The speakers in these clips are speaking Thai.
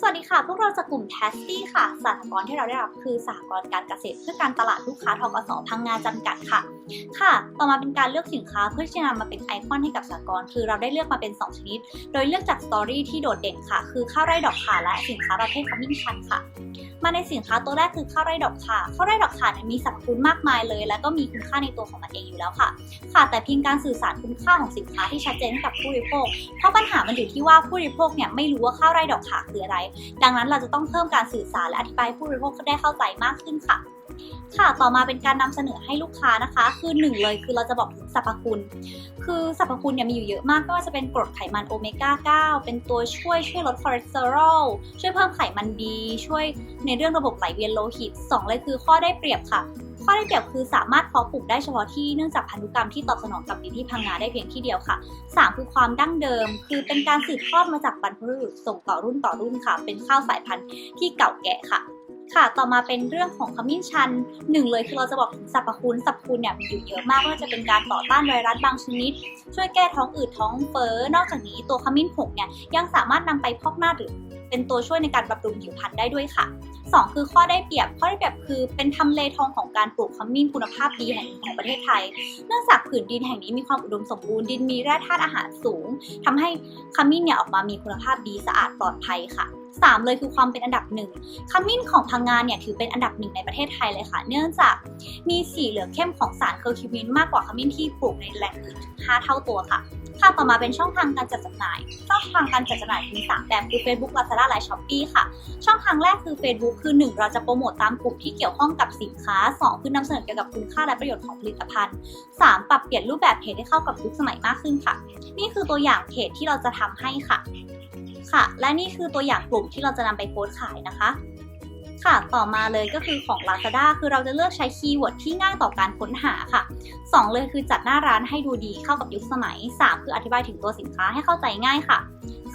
สวัสดีค่ะ พวกเราจากกลุ่มแทสตี้ค่ะ สากลที่เราได้รับคือสากลการเกษตรเพื่อการตลาดลูกค้าทกสพังงาจำกัดค่ะ ค่ะ ต่อมาเป็นการเลือกสินค้าเพื่อที่จะนำมาเป็นไอคอนให้กับสหกรณ์คือเราได้เลือกมาเป็น 2 ชนิด โดยเลือกจากสตอรี่ที่โดดเด่นค่ะ คือข้าวไร่ดอกข่าและสินค้าประเภทขมิ้นชันค่ะ มาในสินค้าตัวแรกคือข้าวไร่ดอกข่าข้าวไร่ดอกข่าเนี่ยมีสรรพคุณมากมายเลย และก็มีคุณค่าในตัวของมันเองอยู่แล้วค่ะ ค่ะ แต่เพียงการสื่อสารคุณค่าของสินค้าที่ชัดเจนให้กับผู้บริโภค เพราะปัญหามันอยู่ที่ว่าผู้บริโภคเนี่ยไม่รู้ว่าข้าวไร่ดอกข่าคืออะไร ดังนั้นเราจะต้องเพิ่มการสื่อสารและอธิบายผู้บริโภคได้เข้าใจมากขึ้นค่ะ ค่ะต่อมาเป็นการนำเสนอให้ลูกค้านะคะ คือหนึ่งเลยคือเราจะบอกถึงสรรพคุณ คือสรรพคุณเนี่ยมีอยู่เยอะมากไม่ว่าจะเป็นกรดไขมันโอเมก้า 9 เป็นตัวช่วยช่วยลดคอเลสเตอรอลช่วยเพิ่มไขมันดีช่วยในเรื่องระบบไหลเวียนโลหิตสองเลยคือข้อได้เปรียบค่ะ ข้อได้เปรียบคือสามารถเพาะปลูกได้เฉพาะที่เนื่องจากพันธุกรรมที่ตอบสนองกับดินที่พังงาได้เพียงที่เดียวค่ะ 3 คือความดั้งเดิม คือเป็นการสืบทอดมาจากบรรพบุรุษส่งต่อรุ่นต่อรุ่นค่ะ เป็นข้าวสายพันธุ์ที่เก่าแก่ค่ะ ค่ะ ต่อมาเป็นเรื่องของขมิ้นชันหนึ่งเลยคือเราจะบอกถึงสรรพคุณสรรพคุณเนี่ยมีอยู่เยอะมากว่าจะเป็นการต่อต้านไวรัสบางชนิด ช่วยแก้ท้องอืดท้องเฟ้อนอกจากนี้ตัวขมิ้นผงเนี่ยยังสามารถนำไปพอกหน้าหรือ เป็นตัวช่วยในการบำรุงผิวพรรณได้ด้วยค่ะ 2 คือข้อได้เปรียบข้อได้เปรียบคือเป็นทำเลทองของการปลูกขมิ้นคุณภาพดีแห่งของประเทศไทย เนื่องจากผืนดินแห่งนี้มีความอุดมสมบูรณ์ดินมีแร่ธาตุอาหารสูงทำให้ขมิ้นเนี่ยออกมามีคุณภาพดีสะอาดปลอดภัยค่ะ3เลยคือความเป็นอันดับหนึ่งขมิ้นของพังงานเนี่ยถือเป็นอันดับหนึ่งในประเทศไทยเลยค่ะ เนื่องจากมีสีเหลืองเข้มของสารเคอร์คิวมินมากกว่าขมิ้นที่ปลูกในแหล่งอื่นถึง5เท่าตัวค่ะ ค่ะต่อมาเป็นช่องทางการจัดจำหน่าย ช่องทางการจัดจำหน่ายมี3แบบคือ Facebook Lazada และ Shopee ค่ะ ช่องทางแรกคือ Facebook คือ 1 เราจะโปรโมตตามกลุ่มที่เกี่ยวข้องกับสินค้า 2 คือนำเสนอเกี่ยวกับคุณค่าและประโยชน์ของผลิตภัณฑ์ 3 ปรับเปลี่ยนรูปแบบเพจให้เข้ากับยุคสมัยมากขึ้นค่ะ นี่คือตัวอย่างเพจที่เราจะทำให้ค่ะ ค่ะ และนี่คือตัวอย่างกลุ่มที่เราจะนำไปโพสต์ขายนะคะค่ะ ต่อมาเลยก็คือของ Lazada คือเราจะเลือกใช้คีย์เวิร์ดที่ง่ายต่อการค้นหาค่ะ 2 เลยคือจัดหน้าร้านให้ดูดีเข้ากับยุคสมัย 3 คืออธิบายถึงตัวสินค้าให้เข้าใจง่ายค่ะ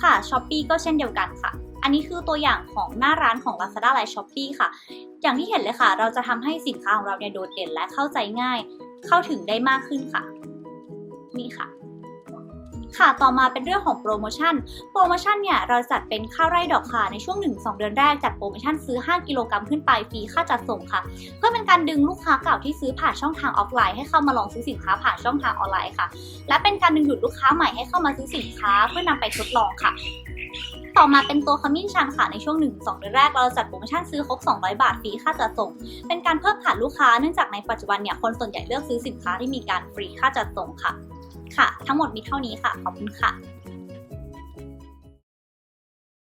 ค่ะ Shopee ก็เช่นเดียวกันค่ะ อันนี้คือตัวอย่างของหน้าร้านของ Lazada และ Shopee ค่ะ อย่างที่เห็นเลยค่ะ เราจะทำให้สินค้าของเราเนี่ยโดดเด่นและเข้าใจง่าย เข้าถึงได้มากขึ้นค่ะ นี่ค่ะค่ะ ต่อมาเป็นเรื่องของโปรโมชั่น โปรโมชั่นเนี่ย เราจัดเป็นข้าวไร่ดอกค่ะ ในช่วง 1-2 เดือนแรกจัดโปรโมชั่นซื้อ 5 กิโลกรัมขึ้นไปฟรีค่าจัดส่งค่ะ เพื่อเป็นการดึงลูกค้าเก่าที่ซื้อผ่านช่องทางออฟไลน์ให้เข้ามาลองซื้อสินค้าผ่านช่องทางออนไลน์ค่ะ และเป็นการดึงดูดลูกค้าใหม่ให้เข้ามาซื้อสินค้าเพื่อนำไปทดลองค่ะ ต่อมาเป็นตัวขมิ้นชันค่ะในช่วง 1-2 เดือนแรกเราจัดโปรโมชั่นซื้อครบ 200 บาทฟรีค่าจัดส่ง เป็นการเพิ่มฐานลูกค้าเนื่องจากในปัจจุบันเนี่ยคนส่วนใหญ่เลือกซื้อสินค้าที่มีการฟรีค่าจัดส่งค่ะ ค่ะ ทั้งหมดมีเท่านี้ค่ะขอบคุณค่ะ